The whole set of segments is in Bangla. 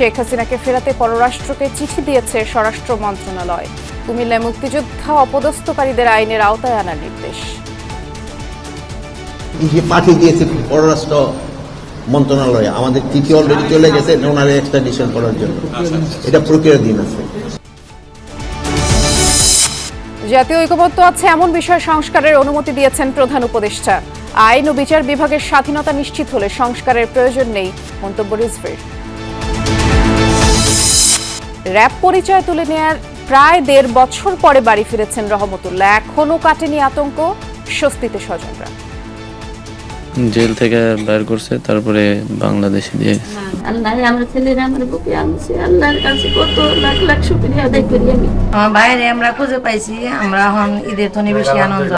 শেখ হাসিনাকে ফেরাতে পররাষ্ট্রকে চিঠি দিয়েছে স্বরাষ্ট্র মন্ত্রণালয়। কুমিল্লায় মুক্তিযোদ্ধা অপদস্থকারীদের আইনের আওতায় আনার নির্দেশ। চিঠি পাঠিয়ে দিয়েছে পররাষ্ট্র মন্ত্রণালয়ে। আমাদের চিঠি অলরেডি চলে গেছে ওনার এক্সট্রাডিশন করার জন্য। এটা প্রক্রিয়াধীন আছে। জাতীয় ঐকমত্য আছে এমন বিষয় সংস্কারের অনুমতি দিয়েছেন প্রধান উপদেষ্টা। আইন ও বিচার বিভাগের স্বাধীনতা নিশ্চিত হলে সংস্কারের প্রয়োজন নেই মন্তব্য রিজভির। র্যাব পরিচয় তুলে নেয়ার প্রায় দেড় বছর পরে বাড়ি ফিরেছেন রহমতুল্লাহ এখনও কাটেনি আতঙ্ক স্বস্তিতে স্বজনরা জেল থেকে বের করছে তারপরে বাংলাদেশে দিয়ে গেছে। আল্লাহ আমার ছেলেরা আমার বুকে আনছে আল্লাহর কাছে কত লাখ লাখ শুক্রিয়া আদায় করি আমি আমার বাইরে আমরা খুঁজে পাইছি আমরা এখন ঈদের বেশি আনন্দ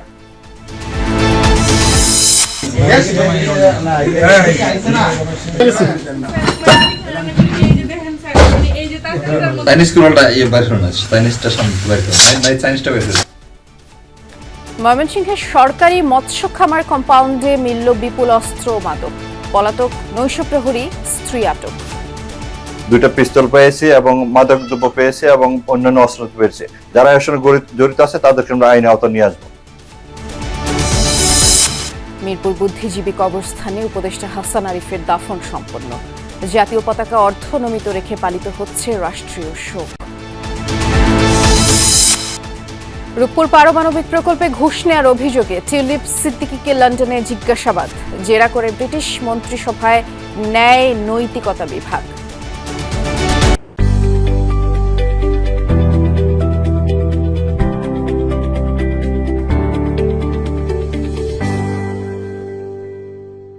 চাইনিজ কুড়ালটা ইয়ে বাইর করুন চাইনিজটা সামনে বাইর নাই নাই চাইনিজটা বাইর ময়মনসিংহের সরকারি মৎস্য খামার কম্পাউন্ডে মিলল বিপুল অস্ত্র মাদক। পলাতক নৈশ প্রহরী স্ত্রী আটক। দুইটা পিস্তল পেয়েছি এবং মাদক দ্রব্য পেয়েছি এবং অন্যান্য অস্ত্র পেয়েছি। যারা এর সঙ্গে জড়িত আছে তাদেরকে আমরা আইনে আওতা নিয়ে আসব। মিরপুর বুদ্ধিজীবী কবরস্থানে উপদেষ্টা হাসান আরিফের দাফন সম্পন্ন। জাতীয় পতাকা অর্ধনমিত রেখে পালিত হচ্ছে রাষ্ট্রীয় শোক। রূপপুর পারমাণবিক প্রকল্পে ঘুষ নেওয়ার অভিযোগে টিউলিপ সিদ্দিকিকে লন্ডনে জিজ্ঞাসাবাদ। জেরা করে ব্রিটিশ মন্ত্রিসভায় ন্যায় নৈতিকতা বিভাগ।